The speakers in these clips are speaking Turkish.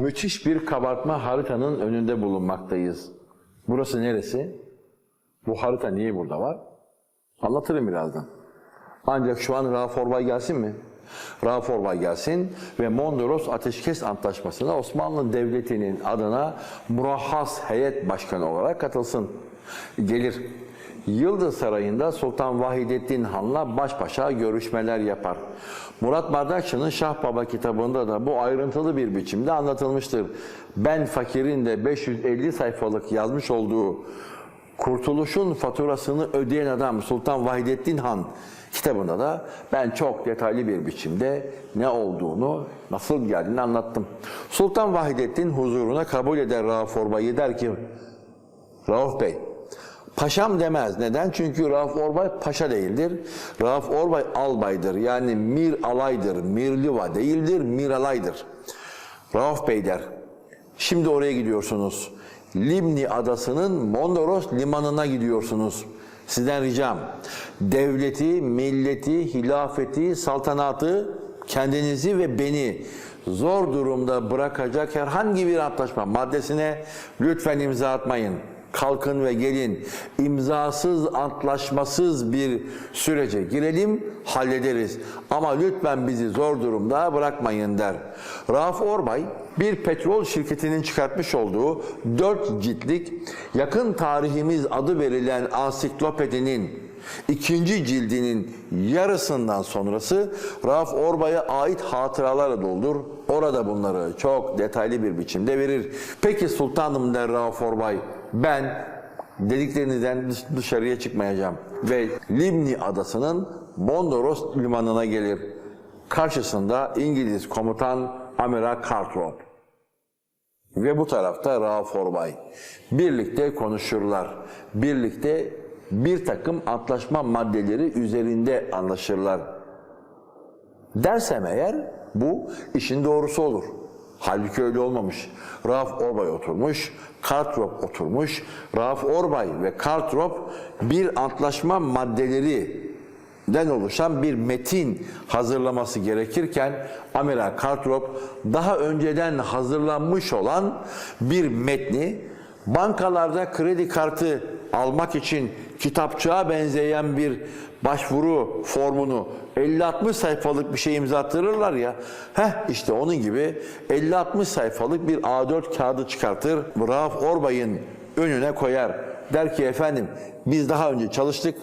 müthiş bir kabartma haritanın önünde bulunmaktayız. Burası neresi? Bu harita niye burada var? Anlatırım birazdan. Ancak şu an Rauf Orbay gelsin mi? Rauf Orbay gelsin ve Mondros Ateşkes Antlaşması'na Osmanlı Devleti'nin adına murahhas heyet başkanı olarak katılsın. Gelir. Yıldız Sarayı'nda Sultan Vahidettin Han'la baş başa görüşmeler yapar. Murat Bardakçı'nın Şah Baba kitabında da bu ayrıntılı bir biçimde anlatılmıştır. Ben Fakir'in de 550 sayfalık yazmış olduğu Kurtuluşun faturasını ödeyen adam Sultan Vahidettin Han kitabında da ben çok detaylı bir biçimde ne olduğunu, nasıl geldiğini anlattım. Sultan Vahidettin huzuruna kabul eder Rauf Orbay'ı der ki, Rauf Bey, paşam demez. Neden? Çünkü Rauf Orbay paşa değildir. Rauf Orbay albaydır. Yani mir alaydır, mirliva değildir, mir alaydır. Rauf Bey der, şimdi oraya gidiyorsunuz. Limni adasının Mondros limanına gidiyorsunuz. Sizden ricam devleti, milleti, hilafeti, saltanatı, kendinizi ve beni zor durumda bırakacak herhangi bir antlaşma maddesine lütfen imza atmayın. Kalkın ve gelin. İmzasız, antlaşmasız bir sürece girelim, hallederiz. Ama lütfen bizi zor durumda bırakmayın der. Rauf Orbay bir petrol şirketinin çıkartmış olduğu dört ciltlik yakın tarihimiz adı verilen ansiklopedinin ikinci cildinin yarısından sonrası Rauf Orbay'a ait hatıralarla doldur. Orada bunları çok detaylı bir biçimde verir. Peki sultanım der Rauf Orbay, ben dediklerinizden dış- dışarıya çıkmayacağım ve Limni adasının Mondros limanına gelir. Karşısında İngiliz komutan Amiral Cartwright. Ve bu tarafta Rauf Orbay. Birlikte konuşurlar. Birlikte bir takım antlaşma maddeleri üzerinde anlaşırlar. Dersem eğer bu işin doğrusu olur. Halbuki öyle olmamış. Rauf Orbay oturmuş, Kartrop oturmuş. Rauf Orbay ve Kartrop bir antlaşma maddeleri den oluşan bir metin hazırlaması gerekirken Amiral Kartrop daha önceden hazırlanmış olan bir metni bankalarda kredi kartı almak için kitapçığa benzeyen bir başvuru formunu 50-60 sayfalık bir şey imza attırırlar ya. Heh işte onun gibi 50-60 sayfalık bir A4 kağıdı çıkartır. Rauf Orbay'ın önüne koyar. Der ki efendim biz daha önce çalıştık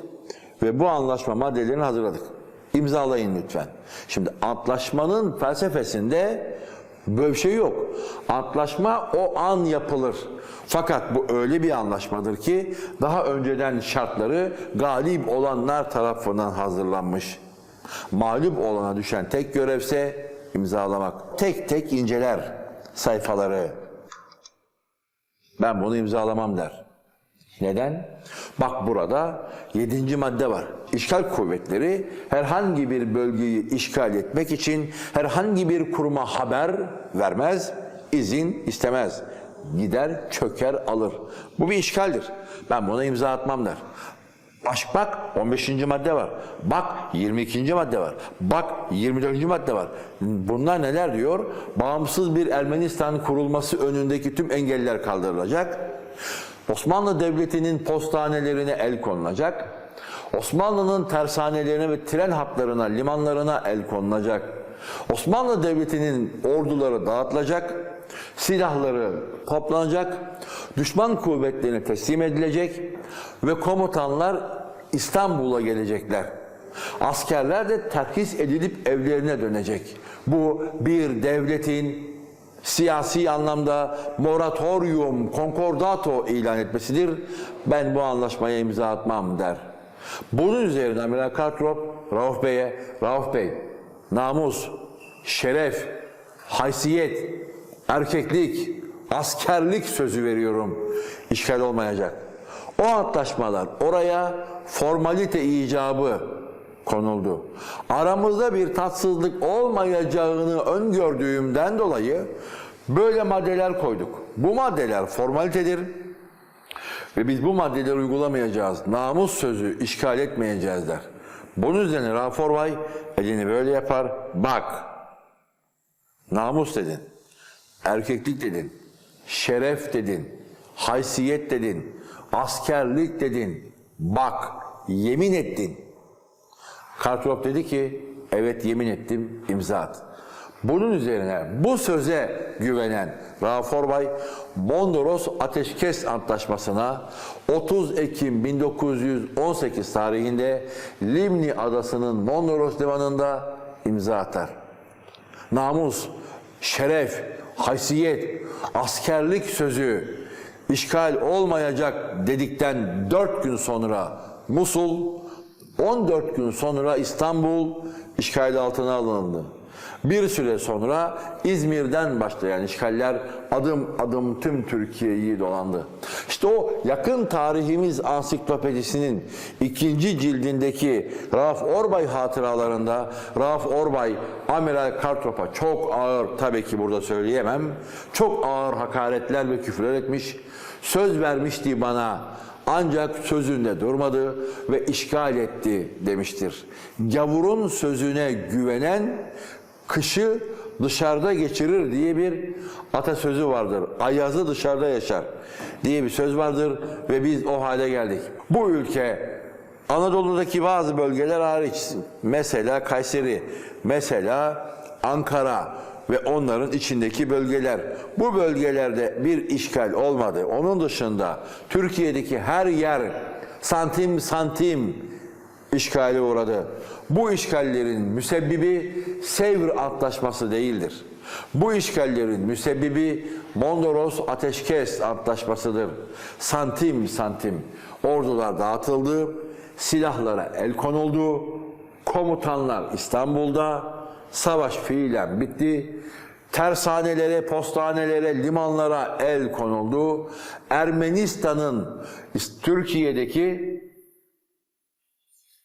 ve bu anlaşma maddelerini hazırladık. İmzalayın lütfen. Şimdi antlaşmanın felsefesinde böyle bir şey yok. Antlaşma o an yapılır. Fakat bu öyle bir anlaşmadır ki daha önceden şartları galip olanlar tarafından hazırlanmış. Mağlup olana düşen tek görevse imzalamak. Tek tek inceler sayfaları. Ben bunu imzalamam der. Neden? Bak burada yedinci madde var. İşgal kuvvetleri herhangi bir bölgeyi işgal etmek için herhangi bir kuruma haber vermez, izin istemez. Gider çöker alır. Bu bir işgaldir. Ben buna imza atmam der. Baş, bak 15. madde var. Bak 22. madde var. Bak 24. madde var. Bunlar neler diyor? Bağımsız bir Ermenistan kurulması önündeki tüm engeller kaldırılacak. Osmanlı Devleti'nin postanelerine el konulacak. Osmanlı'nın tersanelerine ve tren hatlarına, limanlarına el konulacak. Osmanlı Devleti'nin orduları dağıtılacak, silahları toplanacak, düşman kuvvetlerine teslim edilecek ve komutanlar İstanbul'a gelecekler. Askerler de terhis edilip evlerine dönecek. Bu bir devletin siyasi anlamda moratorium, concordato ilan etmesidir. Ben bu anlaşmaya imza atmam der. Bunun üzerine Amiral Kartrop, Rauf Bey'e, Rauf Bey, namus, şeref, haysiyet, erkeklik, askerlik sözü veriyorum. İşgal olmayacak. O antlaşmalar oraya formalite icabı konuldu. Aramızda bir tatsızlık olmayacağını öngördüğümden dolayı böyle maddeler koyduk. Bu maddeler formalitedir ve biz bu maddeleri uygulamayacağız. Namus sözü işgal etmeyeceğiz der. Bunun üzerine Rauf Orbay elini böyle yapar. Bak, namus dedin. erkeklik dedin, şeref dedin, haysiyet dedin, askerlik dedin. Bak, yemin ettin. Kartrop dedi ki, evet yemin ettim, imza at. Bunun üzerine bu söze güvenen Rauf Orbay, Mondros Ateşkes Antlaşması'na 30 Ekim 1918 tarihinde Limni Adası'nın Mondros Limanı'nda imza atar. Namus, şeref, haysiyet, askerlik sözü işgal olmayacak dedikten 4 gün sonra Musul, 14 gün sonra İstanbul işgal altına alındı. Bir süre sonra İzmir'den başlayan işgaller adım adım tüm Türkiye'yi dolandı. İşte o yakın tarihimiz ansiklopedisinin ikinci cildindeki Rauf Orbay hatıralarında Rauf Orbay Amiral Kartrop'a çok ağır tabii ki burada söyleyemem çok ağır hakaretler ve küfürler etmiş. Söz vermişti bana ancak sözünde durmadı ve işgal etti demiştir. Gavurun sözüne güvenen kışı dışarıda geçirir diye bir atasözü vardır. Ayazı dışarıda yaşar diye bir söz vardır ve biz o hale geldik. Bu ülke Anadolu'daki bazı bölgeler hariç mesela Kayseri, mesela Ankara ve onların içindeki bölgeler. Bu bölgelerde bir işgal olmadı. Onun dışında Türkiye'deki her yer santim santim işgale uğradı. Bu işgallerin müsebbibi Sevr Antlaşması değildir. Bu işgallerin müsebbibi Mondros Ateşkes Antlaşmasıdır. Santim santim ordular dağıtıldı, silahlara el konuldu, komutanlar İstanbul'da, savaş fiilen bitti. Tersanelere, postanelere, limanlara el konuldu. Ermenistan'ın Türkiye'deki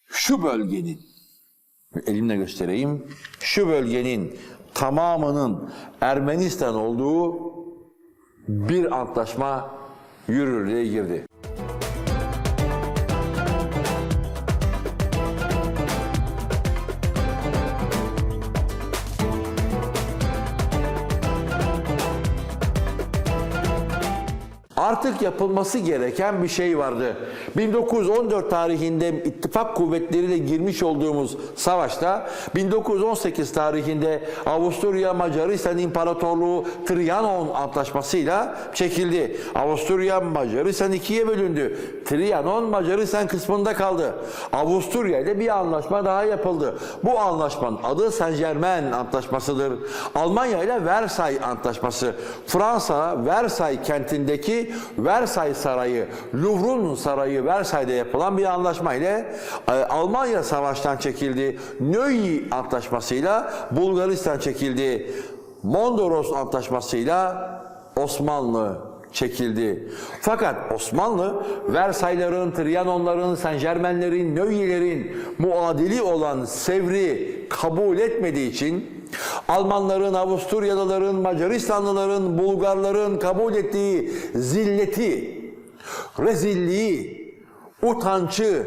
şu bölgenin elimle göstereyim. Şu bölgenin tamamının Ermenistan olduğu bir antlaşma yürürlüğe girdi. Artık yapılması gereken bir şey vardı. 1914 tarihinde ittifak kuvvetleriyle girmiş olduğumuz savaşta 1918 tarihinde Avusturya Macaristan İmparatorluğu Trianon Antlaşması'yla çekildi. Avusturya Macaristan ikiye bölündü. Trianon Macaristan kısmında kaldı. Avusturya ile bir anlaşma daha yapıldı. Bu anlaşmanın adı Saint Germain Antlaşması'dır. Almanya ile Versay Antlaşması. Fransa Versay kentindeki Versay Sarayı, Louvre'un sarayı Versay'da yapılan bir anlaşma ile e, Almanya savaştan çekildi. Nöyi Antlaşması'yla Bulgaristan çekildi. Mondros Antlaşması'yla Osmanlı çekildi. Fakat Osmanlı Versayların, Trianonların, Saint Germain'lerin, Nöyilerin muadili olan Sevr'i kabul etmediği için Almanların, Avusturyalıların, Macaristanlıların, Bulgarların kabul ettiği zilleti, rezilliği, utancı,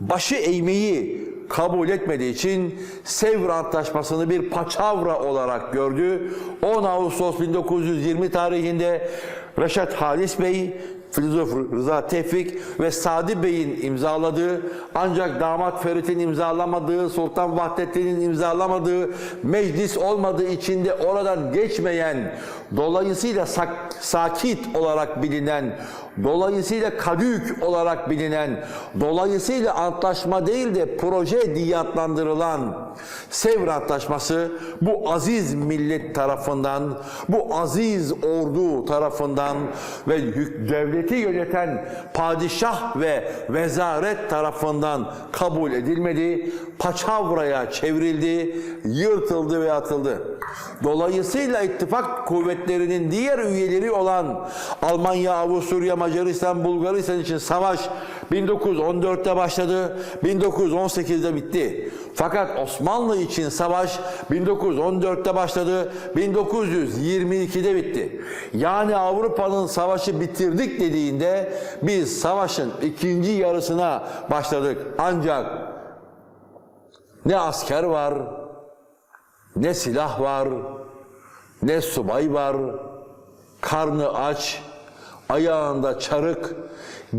başı eğmeyi kabul etmediği için Sevr Antlaşması'nı bir paçavra olarak gördü. 10 Ağustos 1920 tarihinde Reşat Halis Bey, filozof Rıza Tevfik ve Sadi Bey'in imzaladığı ancak damat Ferit'in imzalamadığı, Sultan Vahdettin'in imzalamadığı, meclis olmadığı için de oradan geçmeyen, dolayısıyla sak- sakit olarak bilinen, dolayısıyla kadük olarak bilinen, dolayısıyla antlaşma değil de proje diye adlandırılan Sevr Antlaşması bu aziz millet tarafından, bu aziz ordu tarafından ve hük- devleti yöneten padişah ve vezaret tarafından kabul edilmedi. Paçavraya çevrildi, yırtıldı ve atıldı. Dolayısıyla ittifak kuvvetlerinin diğer üyeleri olan Almanya, Avusturya, Macaristan, Bulgaristan için savaş 1914'te başladı, 1918'de bitti. Fakat Osmanlı için savaş 1914'te başladı, 1922'de bitti. Yani Avrupa'nın savaşı bitirdik dediğinde biz savaşın ikinci yarısına başladık. Ancak ne asker var, ne silah var, ne subay var, karnı aç, ayağında çarık,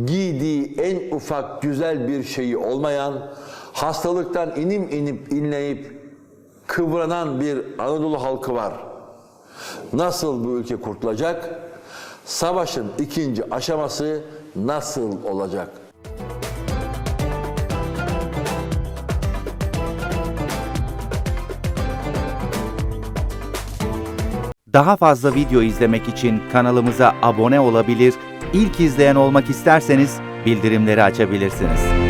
giydiği en ufak güzel bir şeyi olmayan, hastalıktan inim inip inleyip kıvranan bir Anadolu halkı var. Nasıl bu ülke kurtulacak? Savaşın ikinci aşaması nasıl olacak? Daha fazla video izlemek için kanalımıza abone olabilir, ilk izleyen olmak isterseniz bildirimleri açabilirsiniz.